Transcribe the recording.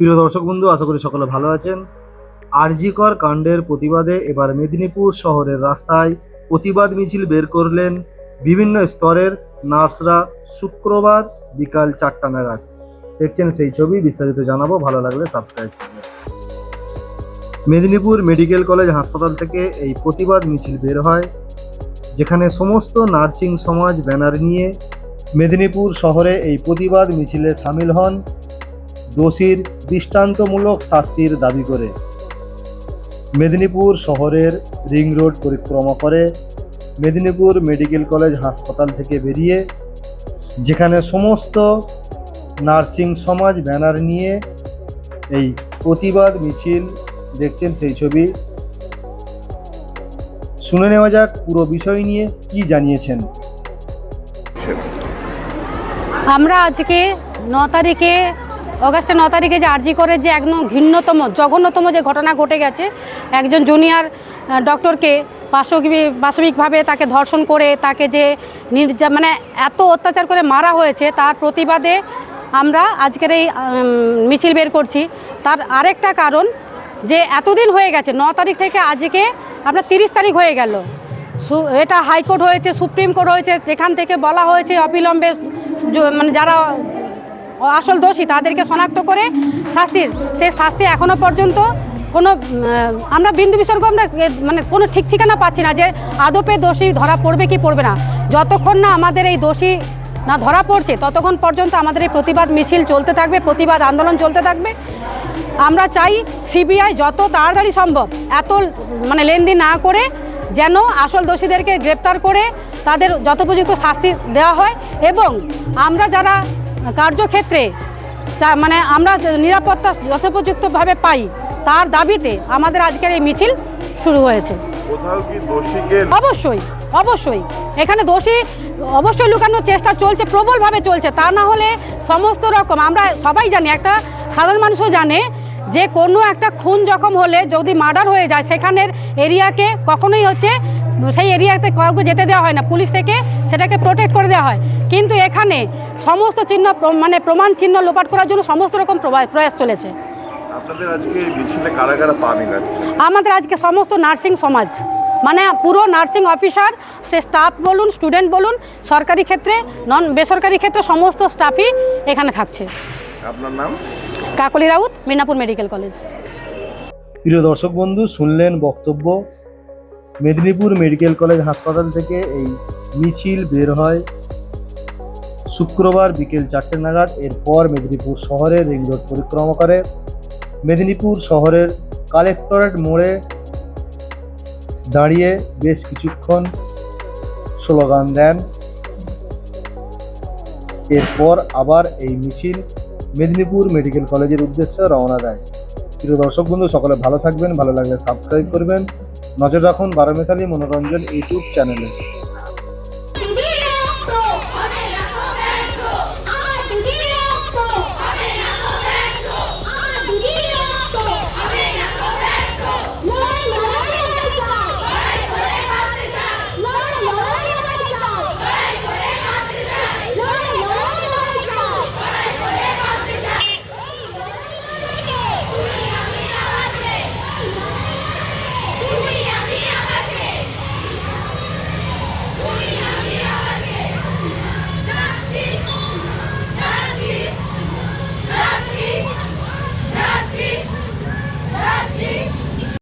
প্রিয় দর্শক বন্ধু, আশা করি সকলে ভালো আছেন। আরজিকর কাণ্ডের প্রতিবাদে এবার মেদিনীপুর শহরের রাস্তায় প্রতিবাদ মিছিল বের করলেন বিভিন্ন স্তরের নার্সরা শুক্রবার বিকাল চারটা নাগাদ। দেখছেন সেই ছবি, বিস্তারিত জানাব, ভালো লাগলে সাবস্ক্রাইব করবেন। মেদিনীপুর মেডিকেল কলেজ হাসপাতাল থেকে এই প্রতিবাদ মিছিল বের হয়, যেখানে সমস্ত নার্সিং সমাজ ব্যানার নিয়ে মেদিনীপুর শহরে এই প্রতিবাদ মিছিলে সামিল হন দোষীর দৃষ্টান্তমূলক শাস্তির দাবি করে। মেদিনীপুর শহরের রিং রোড পরিক্রমা করে মেদিনীপুর মেডিকেল কলেজ হাসপাতাল থেকে বেরিয়ে, যেখানে সমস্ত নার্সিং সমাজ ব্যানার নিয়ে এই প্রতিবাদ মিছিল দেখছেন সেই ছবি। শুনে নেওয়া যাক পুরো বিষয় নিয়ে কি জানিয়েছেন। আমরা আজকে ন তারিখে অগাস্টের ন তারিখে যে আরজি করে যে একদম ঘৃণ্যতম, জঘন্যতম যে ঘটনা ঘটে গেছে, একজন জুনিয়র ডক্টরকে পাশবিক পাশবিকভাবে তাকে ধর্ষণ করে, তাকে যে নির্যা মানে এত অত্যাচার করে মারা হয়েছে, তার প্রতিবাদে আমরা আজকের এই মিছিল বের করছি। তার আরেকটা কারণ যে এতদিন হয়ে গেছে, ন তারিখ থেকে আজকে আপনার তিরিশ তারিখ হয়ে গেল। সু- এটা হাইকোর্ট হয়েছে, সুপ্রিম কোর্ট হয়েছে, যেখান থেকে বলা হয়েছে অবিলম্বে মানে যারা আসল দোষী, তাদেরকে শনাক্ত করে শাস্তির, সেই শাস্তি এখনও পর্যন্ত কোনো আমরা বিন্দু বিসর্গ আমরা মানে কোনো ঠিক ঠিকানা পাচ্ছি না যে আদপে দোষী ধরা পড়বে কি পড়বে না। যতক্ষণ না আমাদের এই দোষী না ধরা পড়ছে, ততক্ষণ পর্যন্ত আমাদের এই প্রতিবাদ মিছিল চলতে থাকবে, প্রতিবাদ আন্দোলন চলতে থাকবে। আমরা চাই সিবিআই যত তাড়াতাড়ি সম্ভব এত মানে লেনদেন না করে যেন আসল দোষীদেরকে গ্রেপ্তার করে তাদের যথোপযুক্ত শাস্তি দেওয়া হয় এবং আমরা যারা কার্যক্ষেত্রে মানে আমরা নিরাপত্তা যথোপযুক্তভাবে পাই তার দাবিতে আমাদের আজকের এই মিছিল শুরু হয়েছে। অবশ্যই অবশ্যই। এখানে দোষী অবশ্যই লুকানোর চেষ্টা চলছে প্রবলভাবে চলছে। তা না হলে সমস্ত রকম আমরা সবাই জানি একটা সাধারণ মানুষও জানে যে কোনো একটা খুন জখম হলে যদি মার্ডার হয়ে যায় সেখানের এরিয়াকে কখনোই হচ্ছে সেই এরিয়াতে কাউকে যেতে দেওয়া হয় না। পুলিশ থেকে সেটাকে প্রোটেক্ট করে দেওয়া হয়। কিন্তু এখানে সমস্ত চিহ্ন প্র- মানে প্রমাণ চিহ্ন লোপাট করার জন্য সমস্ত রকম প্রয়াস চলেছে। আপনাদের আজকে মিছিলে কারা কারা পা মিলাচ্ছে? আমাদের আজকে সমস্ত নার্সিং সমাজ মানে পুরো নার্সিং অফিসার সে স্টাফ বলুন স্টুডেন্ট বলুন সরকারি ক্ষেত্রে নন বেসরকারি ক্ষেত্রে সমস্ত স্টাফই এখানে থাকছে। আপনার নাম? Kakoli Raut Minapur medical college. প্রিয় দর্শক বন্ধু শুনলেন বক্তব্য। মেদিনীপুর মেডিকেল কলেজ হাসপাতাল থেকে এই মিছিল বের হয়। শুক্রবার বিকেল চারটে নাগাদ এরপর মেদিনীপুর শহরের রিং রোড পরিক্রমা করে। মেদিনীপুর শহরের কালেক্টরেট মোড়ে দাঁড়িয়ে বেশ কিছুক্ষণ স্লোগান দেন। এরপর আবার এই মিছিল মেদিনীপুর মেডিকেল কলেজের উদ্দেশ্যে রওনা দেয়। প্রিয় দর্শক বন্ধু, সকলে ভালো থাকবেন, ভালো লাগলে সাবস্ক্রাইব করবেন। নজর রাখুন বারোমেশালী মনোরঞ্জন ইউটিউব চ্যানেলে।